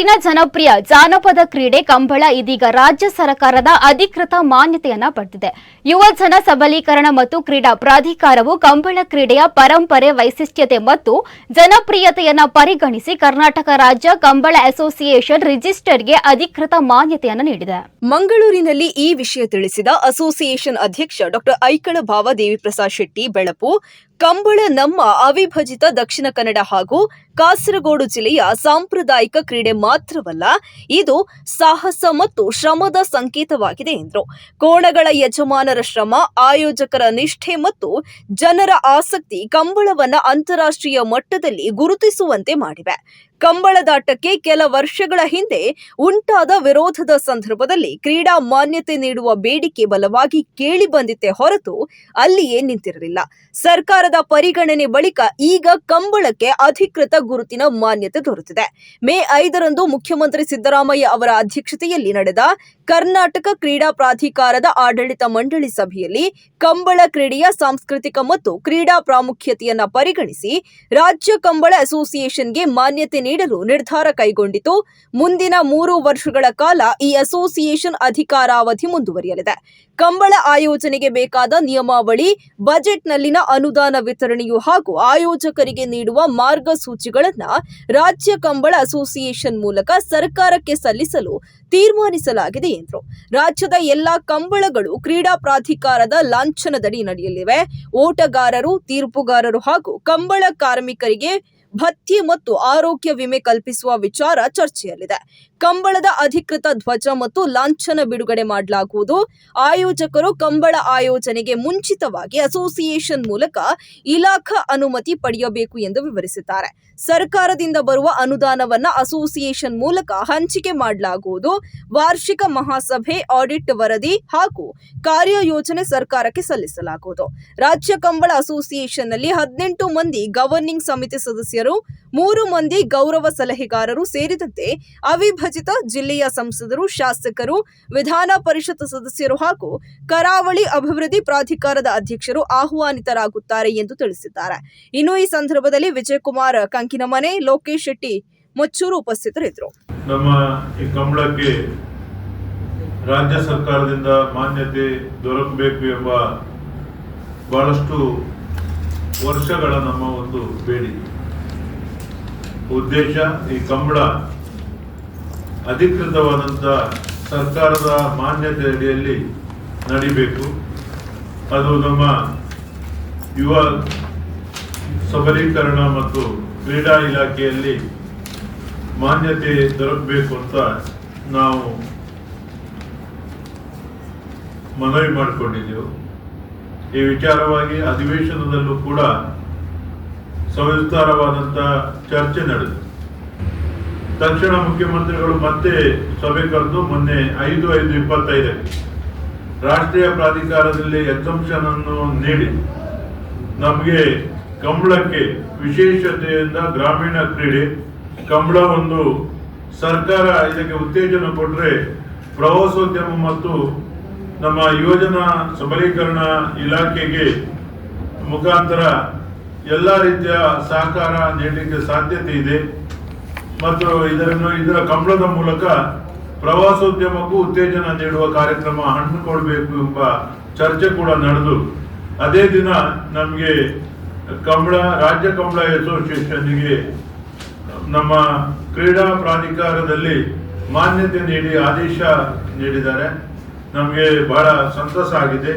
ನಾಡಿನ ಜನಪ್ರಿಯ ಜಾನಪದ ಕ್ರೀಡೆ ಕಂಬಳ ಇದೀಗ ರಾಜ್ಯ ಸರ್ಕಾರದ ಅಧಿಕೃತ ಮಾನ್ಯತೆಯನ್ನ ಪಡೆದಿದೆ. ಯುವ ಜನ ಸಬಲೀಕರಣ ಮತ್ತು ಕ್ರೀಡಾ ಪ್ರಾಧಿಕಾರವು ಕಂಬಳ ಕ್ರೀಡೆಯ ಪರಂಪರೆ, ವೈಶಿಷ್ಟ್ಯತೆ ಮತ್ತು ಜನಪ್ರಿಯತೆಯನ್ನ ಪರಿಗಣಿಸಿ ಕರ್ನಾಟಕ ರಾಜ್ಯ ಕಂಬಳ ಅಸೋಸಿಯೇಷನ್ ರಿಜಿಸ್ಟರ್ಗೆ ಅಧಿಕೃತ ಮಾನ್ಯತೆಯನ್ನು ನೀಡಿದೆ. ಮಂಗಳೂರಿನಲ್ಲಿ ಈ ವಿಷಯ ತಿಳಿಸಿದ ಅಸೋಸಿಯೇಷನ್ ಅಧ್ಯಕ್ಷ ಡಾಕ್ಟರ್ ಐಕಳ ಭಾವ ದೇವಿಪ್ರಸಾದ್ ಶೆಟ್ಟಿ, ಬೆಳಪು ಕಂಬಳ ನಮ್ಮ ಅವಿಭಜಿತ ದಕ್ಷಿಣ ಕನ್ನಡ ಹಾಗೂ ಕಾಸರಗೋಡು ಜಿಲ್ಲೆಯ ಸಾಂಪ್ರದಾಯಿಕ ಕ್ರೀಡೆ ಮಾತ್ರವಲ್ಲ, ಇದು ಸಾಹಸ ಮತ್ತು ಶ್ರಮದ ಸಂಕೇತವಾಗಿದೆ ಎಂದರು. ಕೋಣಗಳ ಯಜಮಾನರ ಶ್ರಮ, ಆಯೋಜಕರ ನಿಷ್ಠೆ ಮತ್ತು ಜನರ ಆಸಕ್ತಿ ಕಂಬಳವನ್ನು ಅಂತಾರಾಷ್ಟ್ರೀಯ ಮಟ್ಟದಲ್ಲಿ ಗುರುತಿಸುವಂತೆ ಮಾಡಿವೆ. ಕಂಬಳದಾಟಕ್ಕೆ ಕೆಲ ವರ್ಷಗಳ ಹಿಂದೆ ಉಂಟಾದ ವಿರೋಧದ ಸಂದರ್ಭದಲ್ಲಿ ಕ್ರೀಡಾ ಮಾನ್ಯತೆ ನೀಡುವ ಬೇಡಿಕೆ ಬಲವಾಗಿ ಕೇಳಿ ಬಂದಿತ್ತೆ ಹೊರತು ಅಲ್ಲಿಯೇ ನಿಂತಿರಲಿಲ್ಲ. ಸರ್ಕಾರದ ಪರಿಗಣನೆ ಬಳಿಕ ಈಗ ಕಂಬಳಕ್ಕೆ ಅಧಿಕೃತ ಗುರುತಿನ ಮಾನ್ಯತೆ ದೊರೆತಿದೆ. ಮೇ ಐದರಂದು ಮುಖ್ಯಮಂತ್ರಿ ಸಿದ್ದರಾಮಯ್ಯ ಅವರ ಅಧ್ಯಕ್ಷತೆಯಲ್ಲಿ ನಡೆದ ಕರ್ನಾಟಕ ಕ್ರೀಡಾ ಪ್ರಾಧಿಕಾರದ ಆಡಳಿತ ಮಂಡಳಿ ಸಭೆಯಲ್ಲಿ ಕಂಬಳ ಕ್ರೀಡೆಯ ಸಾಂಸ್ಕೃತಿಕ ಮತ್ತು ಕ್ರೀಡಾ ಪ್ರಾಮುಖ್ಯತೆಯನ್ನ ಪರಿಗಣಿಸಿ ರಾಜ್ಯ ಕಂಬಳ ಅಸೋಸಿಯೇಷನ್ಗೆ ಮಾನ್ಯತೆ ನೀಡಲು ನಿರ್ಧಾರ ಕೈಗೊಂಡಿತು. ಮುಂದಿನ ಮೂರು ವರ್ಷಗಳ ಕಾಲ ಈ ಅಸೋಸಿಯೇಷನ್ ಅಧಿಕಾರಾವಧಿ ಮುಂದುವರಿಯಲಿದೆ. ಕಂಬಳ ಆಯೋಜನೆಗೆ ಬೇಕಾದ ನಿಯಮಾವಳಿ, ಬಜೆಟ್ನಲ್ಲಿನ ಅನುದಾನ ವಿತರಣೆಯು ಹಾಗೂ ಆಯೋಜಕರಿಗೆ ನೀಡುವ ಮಾರ್ಗಸೂಚಿಗಳನ್ನು ರಾಜ್ಯ ಕಂಬಳ ಅಸೋಸಿಯೇಷನ್ ಮೂಲಕ ಸರ್ಕಾರಕ್ಕೆ ಸಲ್ಲಿಸಲು ತೀರ್ಮಾನಿಸಲಾಗಿದೆ ಎಂದರು. ರಾಜ್ಯದ ಎಲ್ಲಾ ಕಂಬಳಗಳು ಕ್ರೀಡಾ ಪ್ರಾಧಿಕಾರದ ಲಾಂಛನದಡಿ ನಡೆಯಲಿವೆ. ಓಟಗಾರರು, ತೀರ್ಪುಗಾರರು ಹಾಗೂ ಕಂಬಳ ಕಾರ್ಮಿಕರಿಗೆ ಭತ್ಯೆ ಮತ್ತು ಆರೋಗ್ಯ ವಿಮೆ ಕಲ್ಪಿಸುವ ವಿಚಾರ ಚರ್ಚೆಯಲ್ಲಿದೆ. ಕಂಬಳದ ಅಧಿಕೃತ ಧ್ವಜ ಮತ್ತು ಲಾಂಛನ ಬಿಡುಗಡೆ ಮಾಡಲಾಗುವುದು. ಆಯೋಜಕರು ಕಂಬಳ ಆಯೋಜನೆಗೆ ಮುಂಚಿತವಾಗಿ ಅಸೋಸಿಯೇಷನ್ ಮೂಲಕ ಇಲಾಖಾ ಅನುಮತಿ ಪಡೆಯಬೇಕು ಎಂದು ವಿವರಿಸಿದ್ದಾರೆ. ಸರ್ಕಾರದಿಂದ ಬರುವ ಅನುದಾನವನ್ನ ಅಸೋಸಿಯೇಷನ್ ಮೂಲಕ ಹಂಚಿಕೆ ಮಾಡಲಾಗುವುದು. ವಾರ್ಷಿಕ ಮಹಾಸಭೆ ಆಡಿಟ್ ವರದಿ ಹಾಗೂ ಕಾರ್ಯಯೋಜನೆ ಸರ್ಕಾರಕ್ಕೆ ಸಲ್ಲಿಸಲಾಗುವುದು. ರಾಜ್ಯ ಕಂಬಳ ಅಸೋಸಿಯೇಷನ್ನಲ್ಲಿ ಹದಿನೆಂಟು ಮಂದಿ ಗವರ್ನಿಂಗ್ ಸಮಿತಿ ಸದಸ್ಯರು, ಮೂರು ಮಂದಿ ಗೌರವ ಸಲಹೆಗಾರರು ಸೇರಿದಂತೆ ಅವಿಭಜಿತ ಜಿಲ್ಲೆಯ ಸಂಸದರು, ಶಾಸಕರು, ವಿಧಾನ ಪರಿಷತ್ ಸದಸ್ಯರು ಹಾಗೂ ಕರಾವಳಿ ಅಭಿವೃದ್ಧಿ ಪ್ರಾಧಿಕಾರದ ಅಧ್ಯಕ್ಷರು ಆಹ್ವಾನಿತರಾಗುತ್ತಾರೆ ಎಂದು ತಿಳಿಸಿದ್ದಾರೆ. ಇನ್ನು ಈ ಸಂದರ್ಭದಲ್ಲಿ ವಿಜಯಕುಮಾರ್, ಕಂಕಿನಮನೆ, ಲೋಕೇಶ್ ಶೆಟ್ಟಿ, ಮುಚ್ಚೂರು ಉಪಸ್ಥಿತರಿದ್ದರು. ನಮ್ಮ ಈ ಕಂಬಳಕ್ಕೆ ರಾಜ್ಯ ಸರ್ಕಾರದಿಂದ ಮಾನ್ಯತೆ ದೊರಕಬೇಕು ಎಂಬ ಬಹಳಷ್ಟು ವರ್ಷಗಳ ನಮ್ಮ ಒಂದು ಬೇಡಿಕೆ ಉದ್ದೇಶ ಈ ಕಂಬಳ ಅಧಿಕೃತವಾದಂಥ ಸರ್ಕಾರದ ಮಾನ್ಯತೆ ಅಡಿಯಲ್ಲಿ ನಡಿಬೇಕು. ಅದು ನಮ್ಮ ಯುವ ಸಬಲೀಕರಣ ಮತ್ತು ಕ್ರೀಡಾ ಇಲಾಖೆಯಲ್ಲಿ ಮಾನ್ಯತೆ ದೊರಕಬೇಕು ಅಂತ ನಾವು ಮನವಿ ಮಾಡಿಕೊಂಡಿದ್ದೆವು. ಈ ವಿಚಾರವಾಗಿ ಅಧಿವೇಶನದಲ್ಲೂ ಕೂಡ ಸವಿಸ್ತಾರವಾದಂತಹ ಚರ್ಚೆ ನಡೆದು, ತಕ್ಷಣ ಮುಖ್ಯಮಂತ್ರಿಗಳು ಮತ್ತೆ ಸಭೆ ಕರೆದು ಮೊನ್ನೆ ಐದು ಐದು ಇಪ್ಪತ್ತೈದಕ್ಕೆ ರಾಷ್ಟ್ರೀಯ ಪ್ರಾಧಿಕಾರದಲ್ಲಿ ಎಕ್ಸಂಪ್ಷನ್ ಅನ್ನು ನೀಡಿ, ನಮಗೆ ಕಂಬಳಕ್ಕೆ ವಿಶೇಷತೆಯಿಂದ ಗ್ರಾಮೀಣ ಕ್ರೀಡೆ ಕಂಬಳ ಒಂದು ಸರ್ಕಾರ ಇದಕ್ಕೆ ಉತ್ತೇಜನ ಕೊಟ್ಟರೆ ಪ್ರವಾಸೋದ್ಯಮ ಮತ್ತು ನಮ್ಮ ಯೋಜನಾ ಸಬಲೀಕರಣ ಇಲಾಖೆಗೆ ಮುಖಾಂತರ ಎಲ್ಲ ರೀತಿಯ ಸಹಕಾರ ನೀಡಲಿಕ್ಕೆ ಸಾಧ್ಯತೆ ಇದೆ. ಮತ್ತು ಇದರನ್ನು ಇದರ ಕಂಬಳದ ಮೂಲಕ ಪ್ರವಾಸೋದ್ಯಮಕ್ಕೂ ಉತ್ತೇಜನ ನೀಡುವ ಕಾರ್ಯಕ್ರಮ ಹಮ್ಮಿಕೊಳ್ಬೇಕು ಎಂಬ ಚರ್ಚೆ ಕೂಡ ನಡೆದು, ಅದೇ ದಿನ ನಮಗೆ ಕಂಬಳ, ರಾಜ್ಯ ಕಂಬಳ ಅಸೋಸಿಯೇಷನ್ಗೆ ನಮ್ಮ ಕ್ರೀಡಾ ಪ್ರಾಧಿಕಾರದಲ್ಲಿ ಮಾನ್ಯತೆ ನೀಡಿ ಆದೇಶ ನೀಡಿದ್ದಾರೆ. ನಮಗೆ ಬಹಳ ಸಂತಸ ಆಗಿದೆ.